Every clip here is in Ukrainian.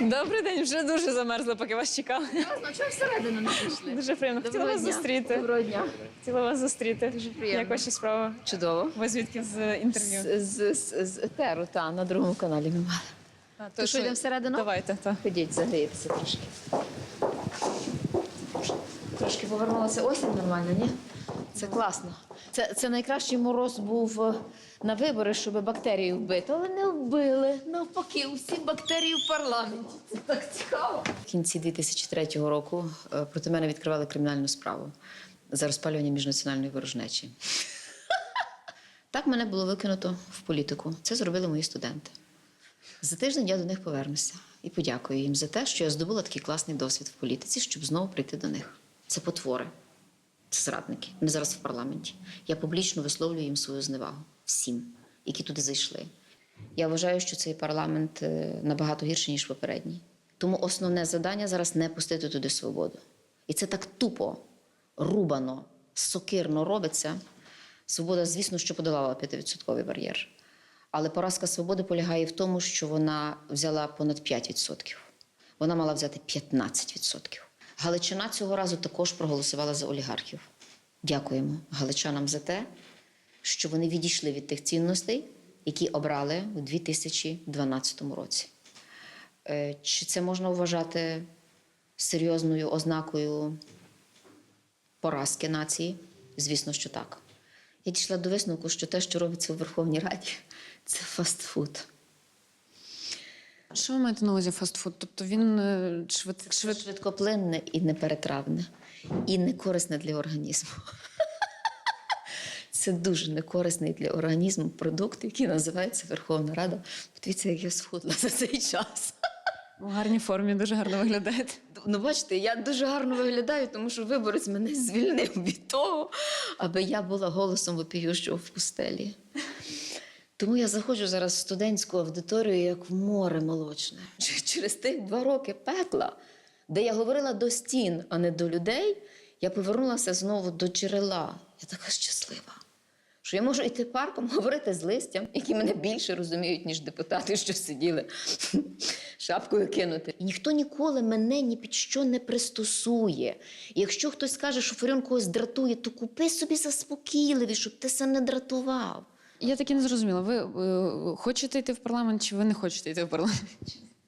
Добрий день, вже дуже замерзла, поки вас чекали. А чого всередину не пішли? Дуже приємно. Хотіла Доброго вас дня. зустріти. Доброго дня. Хотіла вас зустріти. Дуже приємно. Як ваші справи? Чудово. Ви звідки з інтерв'ю? З, з, з, з етеру, та, на другому каналі ми мали. А, То що, йдемо всередину? Давайте, так. Ходіть, загрієтеся трошки. Трошки повернулася осінь нормально, ні? Це класно. Це, це найкращий мороз був е, на вибори, щоб бактерії вбити, але не вбили. Навпаки, усі бактерії в парламенті. Це так цікаво. В кінці 2003 року е, проти мене відкривали кримінальну справу за розпалювання міжнаціональної ворожнечі. Так мене було викинуто в політику. Це зробили мої студенти. За тиждень я до них повернуся і подякую їм за те, що я здобула такий класний досвід в політиці, щоб знову прийти до них. Це потвори, це зрадники. Вони зараз в парламенті. Я публічно висловлюю їм свою зневагу всім, які туди зайшли. Я вважаю, що цей парламент е, набагато гірший, ніж попередній. Тому основне завдання зараз не пустити туди свободу. І це так тупо, рубано, сокирно робиться. Свобода, звісно, що подолала 5% бар'єр. Але поразка свободи полягає в тому, що вона взяла понад 5%. Вона мала взяти 15%. Галичина цього разу також проголосувала за олігархів. Дякуємо галичанам за те, що вони відійшли від тих цінностей, які обрали у 2012 році. Е, Чи це можна вважати серйозною ознакою поразки нації? Звісно, що так. Я дійшла до висновку, що те, що робиться у Верховній Раді, це фастфуд. Що ви маєте на увазі фастфуд? Тобто він е, швид... Швид... швидкоплинне і неперетравне, і не корисне для організму. Це дуже некорисний для організму продукт, який називається Верховна Рада. Подивіться, як я схудла за цей час. у гарній формі, дуже гарно виглядаєте. Ну, бачите, я дуже гарно виглядаю, тому що виборець мене звільнив від того, аби я була голосом вопіющого в пустелі. Тому я заходжу зараз в студентську аудиторію як в море молочне. Через тих два роки пекла, де я говорила до стін, а не до людей, я повернулася знову до джерела. Я така щаслива. Що я можу йти парком, говорити з листям, які мене більше розуміють, ніж депутати, що сиділи шапкою кинути. І ніхто ніколи мене ні під що не пристосує. І якщо хтось скаже, що Фаріон когось дратує, то купи собі заспокійливі, щоб ти се не дратував. Я так і не зрозуміла. Ви е, хочете йти в парламент чи ви не хочете йти в парламент?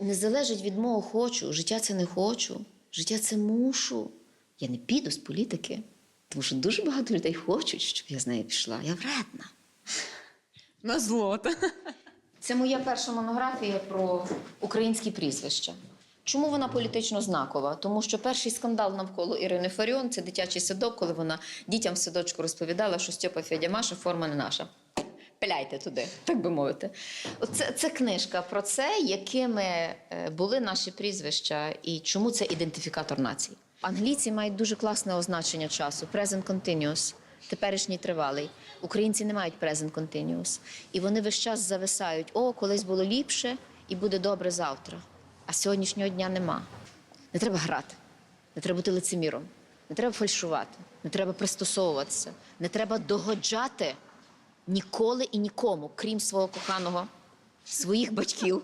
Не залежить від мого хочу. Життя це не хочу. Життя це мушу. Я не піду з політики, тому що дуже багато людей хочуть, щоб я з нею пішла. Я вредна. На злота. Це моя перша монографія про українські прізвища. Чому вона політично знакова? Тому що перший скандал навколо Ірини Фаріон це дитячий садок, коли вона дітям в садочку розповідала, що Стьопа Федя Маша форма не наша. Пиляйте туди, так би мовити. Оце це книжка про це, якими е, були наші прізвища і чому це ідентифікатор нації. Англійці мають дуже класне означення часу present continuous, теперішній тривалий. Українці не мають present continuous. І вони весь час зависають: о, колись було ліпше і буде добре завтра. А сьогоднішнього дня нема. Не треба грати, не треба бути лицеміром, не треба фальшувати, не треба пристосовуватися, не треба догоджати ніколи і нікому, крім свого коханого, своїх батьків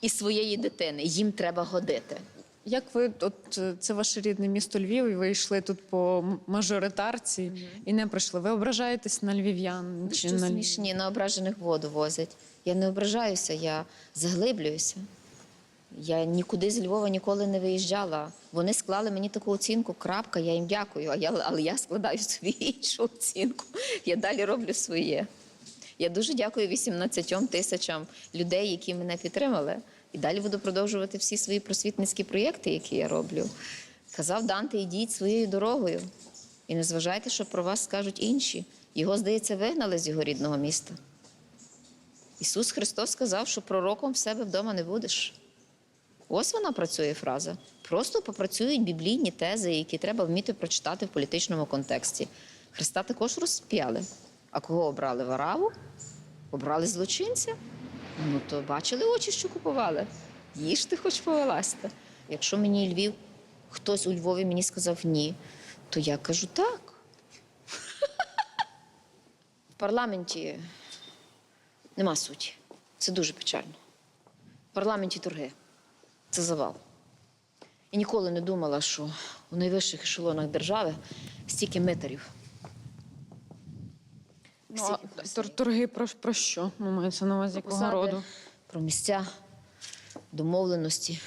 і своєї дитини. Їм треба годити. Як ви, от це ваше рідне місто Львів, і ви йшли тут по мажоритарці і не прийшли. Ви ображаєтесь на львів'ян? Що на смішні на ображених воду возять. Я не ображаюся, я заглиблююся. Я нікуди з Львова ніколи не виїжджала. Вони склали мені таку оцінку, крапка, я їм дякую. А я, але я складаю собі іншу оцінку. Я далі роблю своє. Я дуже дякую 18 тисячам людей, які мене підтримали. І далі буду продовжувати всі свої просвітницькі проєкти, які я роблю. Казав Данте, ідіть своєю дорогою. І не зважайте, що про вас скажуть інші. Його, здається, вигнали з його рідного міста. Ісус Христос сказав, що пророком в себе вдома не будеш. Ось вона працює фраза. Просто попрацюють біблійні тези, які треба вміти прочитати в політичному контексті. Христа також розп'яли. А кого обрали вараву? Обрали злочинця? Ну то бачили очі, що купували. Їжте хоч повеласте. Якщо мені Львів, хтось у Львові мені сказав ні, то я кажу так. В парламенті нема суті. Це дуже печально. В парламенті торги. Це завал. І ніколи не думала, що у найвищих ешелонах держави стільки митарів. Ну, а тор- торги про, про що? Ну, мається на увазі якого Посади, роду? Про місця, домовленості,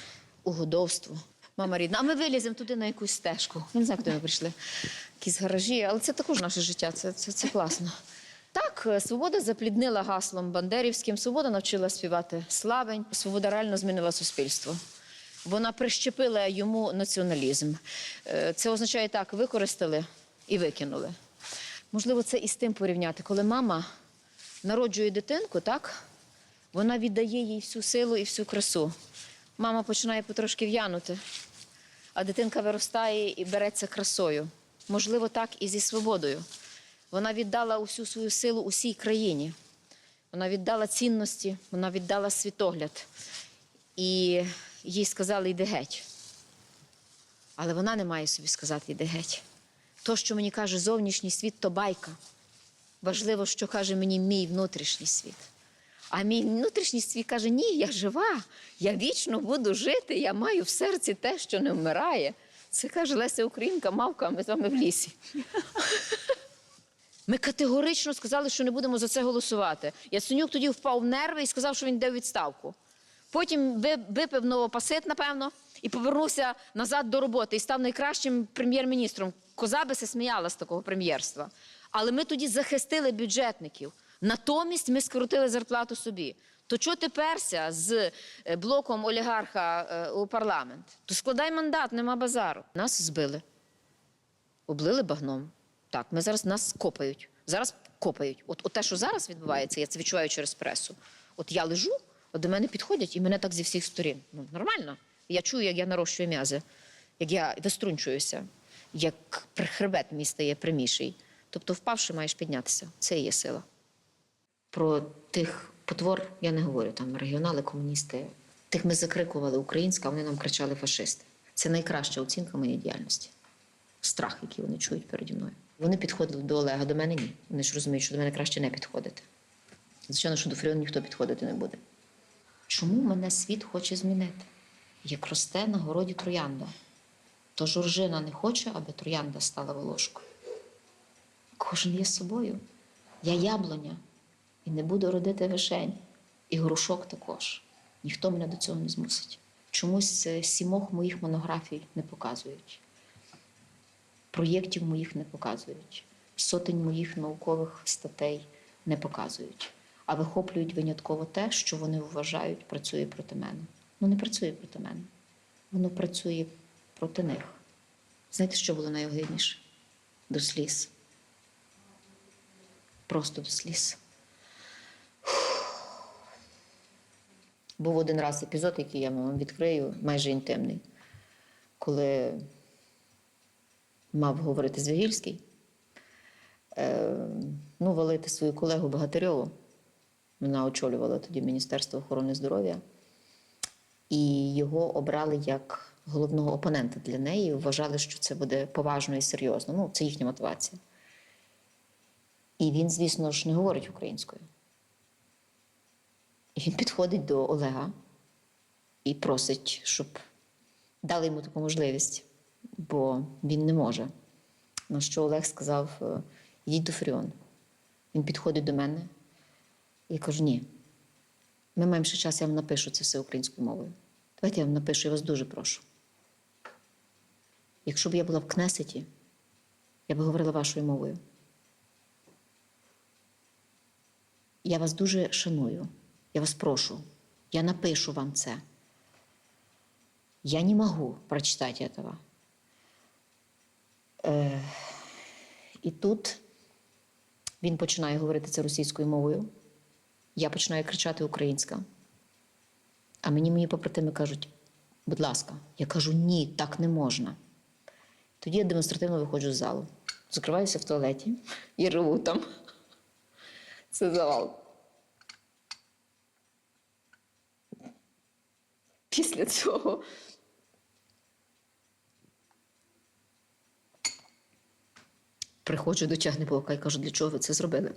угодовство. Мама рідна, а ми виліземо туди на якусь стежку. Я не знаю, куди ми прийшли. Якісь гаражі, але це також наше життя, це, це, це класно. Е, свобода запліднила гаслом Бандерівським, свобода навчила співати славень, свобода реально змінила суспільство. Вона прищепила йому націоналізм. Е, Це означає так: використали і викинули. Можливо, це і з тим порівняти, коли мама народжує дитинку, так? Вона віддає їй всю силу і всю красу. Мама починає потрошки в'янути, а дитинка виростає і береться красою. Можливо, так і зі свободою. Вона віддала усю свою силу усій країні. Вона віддала цінності, вона віддала світогляд. І їй сказали, йди геть. Але вона не має собі сказати, йди геть. То, що мені каже зовнішній світ, то байка. Важливо, що каже мені мій внутрішній світ. А мій внутрішній світ каже: ні, я жива, я вічно буду жити, я маю в серці те, що не вмирає. Це каже Леся Українка, мавка, ми з вами в лісі. Ми категорично сказали, що не будемо за це голосувати. Яценюк тоді впав в нерви і сказав, що він йде у відставку. Потім випив новопасит, напевно, і повернувся назад до роботи і став найкращим прем'єр-міністром. Коза би се сміяла з такого прем'єрства. Але ми тоді захистили бюджетників. Натомість ми скоротили зарплату собі. То чого ти перся з е, блоком олігарха е, у парламент? То складай мандат, нема базару. Нас збили облили багном. Так, ми зараз нас копають. Зараз копають. От, от те, що зараз відбувається, я це відчуваю через пресу. От я лежу, от до мене підходять, і мене так зі всіх сторін. Ну, нормально. Я чую, як я нарощую м'язи, як я виструнчуюся, як хребет мій стає пряміший. Тобто, впавши, маєш піднятися. Це і є сила. Про тих потвор я не говорю, там регіонали, комуністи. Тих ми закрикували українська, вони нам кричали фашисти. Це найкраща оцінка моєї діяльності страх, який вони чують переді мною. Вони підходили до Олега, до мене ні. Вони ж розуміють, що до мене краще не підходити. Звичайно, що до Фріон ніхто підходити не буде. Чому мене світ хоче змінити? Як росте на городі троянда, то жоржина не хоче, аби троянда стала волошкою. Кожен є собою. Я яблуня і не буду родити вишень. І грушок також. Ніхто мене до цього не змусить. Чомусь е, сімох моїх монографій не показують проєктів моїх не показують, сотень моїх наукових статей не показують, а вихоплюють винятково те, що вони вважають, працює проти мене. Ну, не працює проти мене. Воно працює проти них. Знаєте, що було найогидніше? До сліз. Просто до сліз. Був один раз епізод, який я вам відкрию, майже інтимний, коли мав говорити Звягільський, е, ну, валити свою колегу Богатирьову. Вона очолювала тоді Міністерство охорони здоров'я. І його обрали як головного опонента для неї. Вважали, що це буде поважно і серйозно. Ну, це їхня мотивація. І він, звісно ж, не говорить українською. І він підходить до Олега і просить, щоб дали йому таку можливість бо він не може. На що Олег сказав: е, йдіть до Фріон. Він підходить до мене і каже: ні, ми маємо ще час, я вам напишу це все українською мовою. Давайте я вам напишу, я вас дуже прошу. Якщо б я була в Кнесеті, я б говорила вашою мовою. Я вас дуже шаную. Я вас прошу. Я напишу вам це. Я не могу прочитать этого. Е, і тут він починає говорити це російською мовою. Я починаю кричати українська. А мені мої побратими кажуть, будь ласка, я кажу, ні, так не можна. Тоді я демонстративно виходжу з залу, закриваюся в туалеті і реву там. Це завал. Після цього приходжу до Тягнебока і кажу, для чого ви це зробили?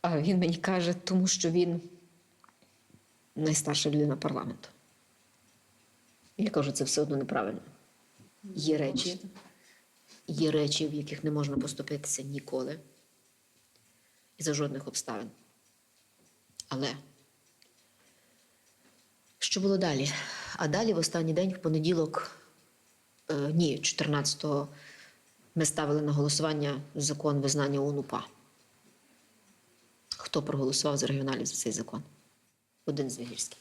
А він мені каже, тому що він найстарша людина парламенту. Я кажу, це все одно неправильно. Є речі, є речі, в яких не можна поступитися ніколи і за жодних обставин. Але що було далі? А далі, в останній день, в понеділок, ні, 14-го, ми ставили на голосування закон визнання ОНУПА. Хто проголосував за регіоналів за цей закон? Один з Вигірський.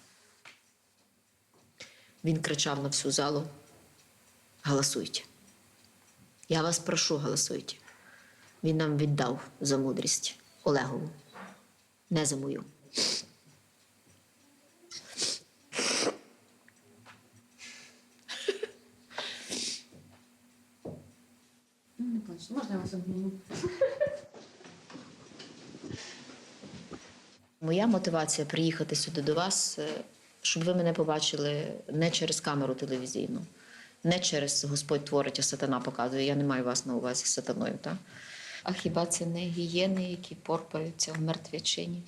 Він кричав на всю залу: голосуйте. Я вас прошу, голосуйте. Він нам віддав за мудрість Олегову, не за мою. Не можна я вас обніму? Моя мотивація приїхати сюди до вас, е, щоб ви мене побачили не через камеру телевізійну, не через Господь творить, а сатана показує. Я не маю вас на увазі сатаною, так? А хіба це не гієни, які порпаються в мертвячині?